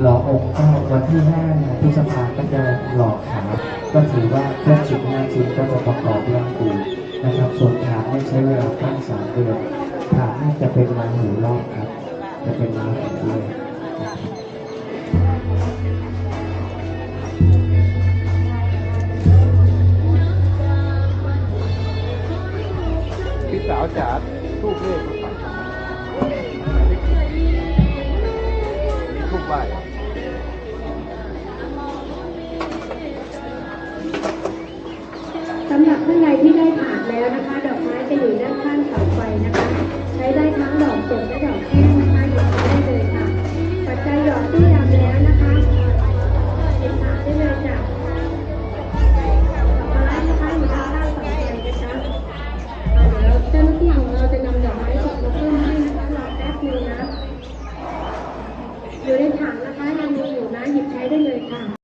หล่อองค์ก็วันที่5พฤษภาก็จะหล่อขาก็ถือว่าเครื่องสิบห้าชิ้นก็จะประกอบร่างปูนะครับ ส่วนฐานเนี่ใช้เวลาตั้งสามเดือนฐานนี่จะเป็นราหูรอบครับ จะเป็นราหูด้วยพี่สาวจ๋าทูบเลขมาฝาก ไปสำหรับท่านใดที่ได้ผ่านแล้วนะคะ ดอกไม้จะอยู่ด้าน อยู่ในถังนะคะยังมีอยู่นะหยิบใช้ได้เลยค่ะ